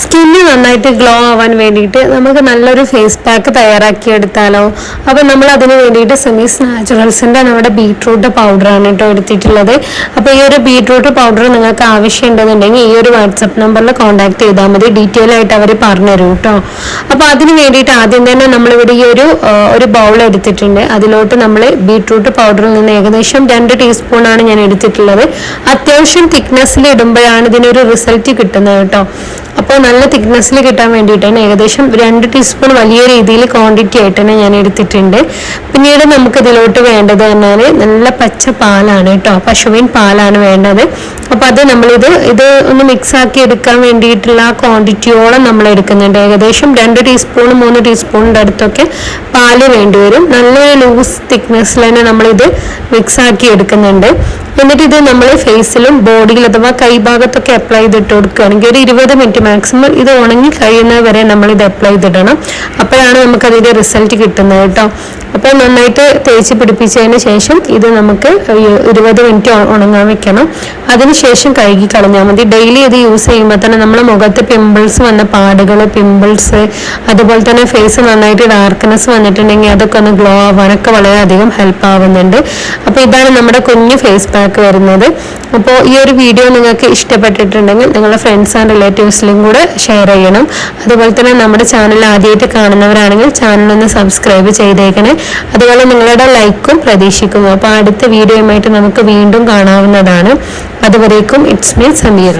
Skin നന്നായിട്ട് glow ആവാൻ വേണ്ടിയിട്ട് നമുക്ക് നല്ലൊരു ഫേസ് പാക്ക് തയ്യാറാക്കിയെടുത്താലോ. അപ്പോൾ നമ്മൾ അതിന് വേണ്ടിയിട്ട് സെമീസ് നാച്ചുറൽസിന്റെ നമ്മുടെ ബീട്രൂട്ട് പൗഡറാണ് കേട്ടോ എടുത്തിട്ടുള്ളത്. അപ്പോൾ ഈ ഒരു ബീട്രൂട്ട് പൗഡർ നിങ്ങൾക്ക് ആവശ്യമുണ്ടെന്നുണ്ടെങ്കിൽ ഈ ഒരു വാട്സപ്പ് നമ്പറിൽ കോൺടാക്ട് ചെയ്താൽ മതി. ഡീറ്റെയിൽ ആയിട്ട് അവർ പറഞ്ഞുതരും കേട്ടോ. അപ്പോൾ അതിന് വേണ്ടിയിട്ട് ആദ്യം തന്നെ നമ്മളിവിടെ ഈ ഒരു ഒരു ബൗൾ എടുത്തിട്ടുണ്ട്. അതിലോട്ട് നമ്മൾ ബീട്രൂട്ട് പൗഡറിൽ നിന്ന് ഏകദേശം രണ്ട് ടീസ്പൂണാണ് ഞാൻ എടുത്തിട്ടുള്ളത്. അത്യാവശ്യം തിക്നെസ്സിൽ ഇടുമ്പോഴാണ് ഇതിനൊരു റിസൾട്ട് കിട്ടുന്നത് കേട്ടോ. അപ്പോൾ നല്ല തിക്നെസ്സിൽ കിട്ടാൻ വേണ്ടിയിട്ടാണ് ഏകദേശം രണ്ട് ടീസ്പൂൺ വലിയ രീതിയിൽ ക്വാണ്ടിറ്റി ആയിട്ട് തന്നെ ഞാൻ എടുത്തിട്ടുണ്ട്. പിന്നീട് നമുക്ക് ഇതിലോട്ട് വേണ്ടത് പറഞ്ഞാൽ നല്ല പച്ച പാലാണ് കേട്ടോ. പശുവിൻ പാലാണ് വേണ്ടത്. അപ്പോൾ അത് നമ്മളിത് ഇത് ഒന്ന് മിക്സ് ആക്കി എടുക്കാൻ വേണ്ടിയിട്ടുള്ള ആ ക്വാണ്ടിറ്റിയോളം നമ്മൾ എടുക്കുന്നുണ്ട്. ഏകദേശം രണ്ട് ടീസ്പൂൺ മൂന്ന് ടീസ്പൂണിന്റെ അടുത്തൊക്കെ പാൽ വേണ്ടി വരും. നല്ലൊരു ലൂസ് തിക്നെസ്സിൽ തന്നെ നമ്മളിത് മിക്സ് ആക്കി എടുക്കുന്നുണ്ട്. എന്നിട്ട് ഇത് നമ്മൾ ഫേസിലും ബോഡിയിൽ അഥവാ കൈഭാഗത്തൊക്കെ അപ്ലൈ ചെയ്തിട്ട് കൊടുക്കുകയാണെങ്കിൽ ഒരു ഇരുപത് മിനിറ്റ് മാക്സിമം ഇത് ഉണങ്ങി കഴിയുന്നത് വരെ നമ്മൾ ഇത് അപ്ലൈ ചെയ്തിടണം. അപ്പോഴാണ് നമുക്ക് അതിന്റെ റിസൾട്ട് കിട്ടുന്നത് കേട്ടോ. അപ്പോൾ നന്നായിട്ട് തേച്ച് പിടിപ്പിച്ചതിന് ശേഷം ഇത് നമുക്ക് ഇരുപത് മിനിറ്റ് ഉണങ്ങാൻ വെക്കണം. അതിനുശേഷം കഴുകി കളഞ്ഞാൽ മതി. ഡെയിലി ഇത് യൂസ് ചെയ്യുമ്പോൾ തന്നെ നമ്മുടെ മുഖത്ത് പിമ്പിൾസ് വന്ന പാടുകൾ പിമ്പിൾസ് അതുപോലെ തന്നെ ഫേസ് നന്നായിട്ട് ഡാർക്ക്നെസ് വന്നിട്ടുണ്ടെങ്കിൽ അതൊക്കെ ഒന്ന് ഗ്ലോ ആവാനൊക്കെ വളരെയധികം ഹെൽപ്പ് ആവുന്നുണ്ട്. അപ്പോൾ ഇതാണ് നമ്മുടെ കുഞ്ഞു ഫേസ് പാക്ക് വരുന്നത്. അപ്പോൾ ഈ ഒരു വീഡിയോ നിങ്ങൾക്ക് ഇഷ്ടപ്പെട്ടിട്ടുണ്ടെങ്കിൽ നിങ്ങളുടെ ഫ്രണ്ട്സ് ആൻഡ് റിലേറ്റീവ്സിലും കൂടെ ഷെയർ ചെയ്യണം. അതുപോലെ തന്നെ നമ്മുടെ ചാനൽ ആദ്യമായിട്ട് കാണുന്നവരാണെങ്കിൽ ചാനൽ ഒന്ന് സബ്സ്ക്രൈബ് ചെയ്തേക്കണേ. അതുപോലെ നിങ്ങളുടെ ലൈക്കും പ്രതീക്ഷിക്കുന്നു. അപ്പോൾ അടുത്ത വീഡിയോയുമായിട്ട് നമുക്ക് വീണ്ടും കാണാവുന്നതാണ്. അതുവരേക്കും ഇറ്റ്സ് മീ സമീറ